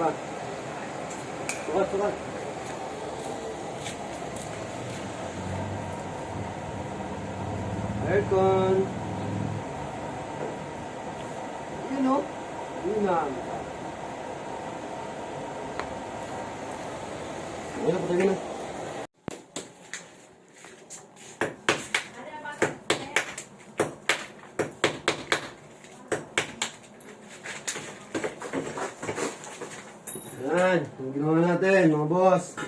Sukat. Sukat, sukat. Aircon. Yun o. Yun na. Ayun, patay na. Yan, yung ginawa natin, mga boss.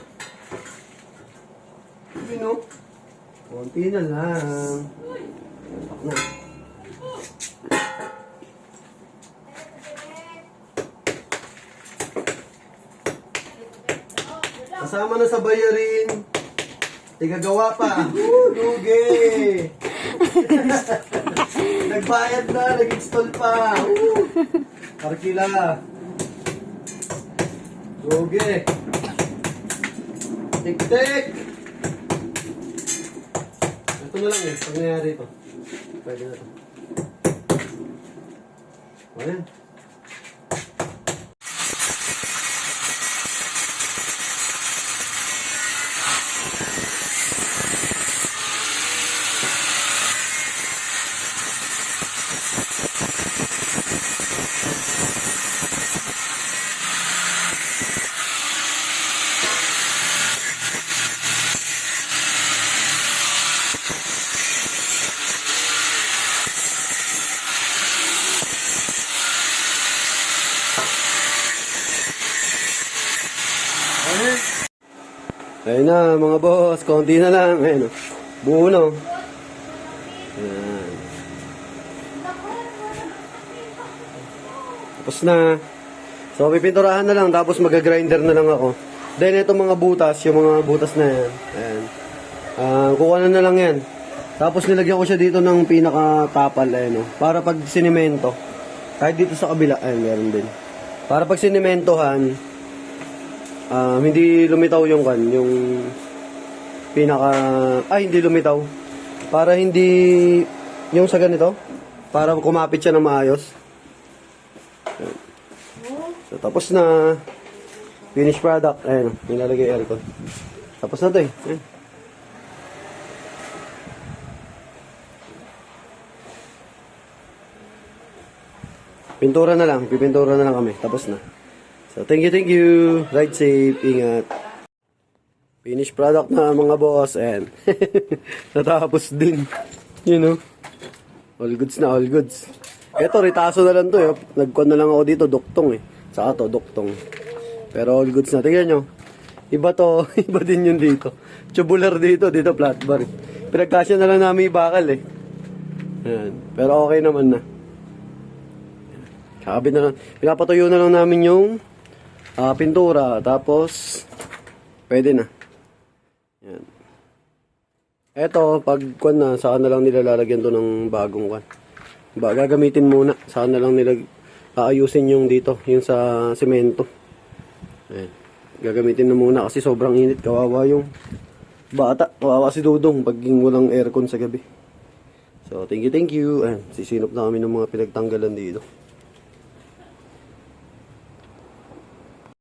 Yun o. Konti na lang. Na. Kasama na sa bayarin. Tigagawa pa. Woo, lugi! Nagbayad na, nag-install pa. Woo! Arkila. Lugi. Tik-tik! Ito na lang eh, pag nangyari ito. Pwede na ito. Ayan. Ayun na mga boss, konti na lang. Ayun, buo na. oh. Ayan. Tapos na. So, pipinturahan na lang, tapos mag-grinder na lang ako. Then, itong mga butas, yung mga butas na yan. Ayan. Ah, kukuha na na lang yan. Tapos, nilagyan ko siya dito ng pinaka-tapal, ayun, oh. Para pag sinimento, kahit dito sa kabila, ayun, meron din. Para pag sinimentohan, Ah, hindi lumitaw yung kan, yung pinaka ay hindi lumitaw. Para hindi yung sa ganito, para kumapit siya ng maayos. So, tapos na finished product. Ayun, nilalagay aircon. Tapos na 'to eh. Ayan. Pintura na lang, pipintura na lang kami. Tapos na. So, thank you, thank you. Ride safe. Ingat. Finished product na mga boss. And natapos din. You know. All goods na, all goods. Ito, ritaso na lang to. Eh. Nagkon na lang ako dito, duktong eh. Saka to, duktong. Pero all goods na. Tingnan nyo. Iba to, iba din yun dito. Tubular dito, dito flat bar. Pinagkasya na lang namin ibakal eh. Yan. Pero okay naman na. Kakabit na lang. Pinapatuyo na lang namin yung ah, pintura. Tapos, pwede na. Yan. Eto, pag kwan na, saan na lang nila lalagyan to ng bagong kwan. Ba, gagamitin muna. Saan na lang nila aayusin yung dito, yung sa semento. Ayan. Gagamitin na muna kasi sobrang init. Kawawa yung bata. Kawawa si Dudong pag walang aircon sa gabi. So, thank you, thank you. Ayan, sisinop na kami ng mga pinagtanggalan dito.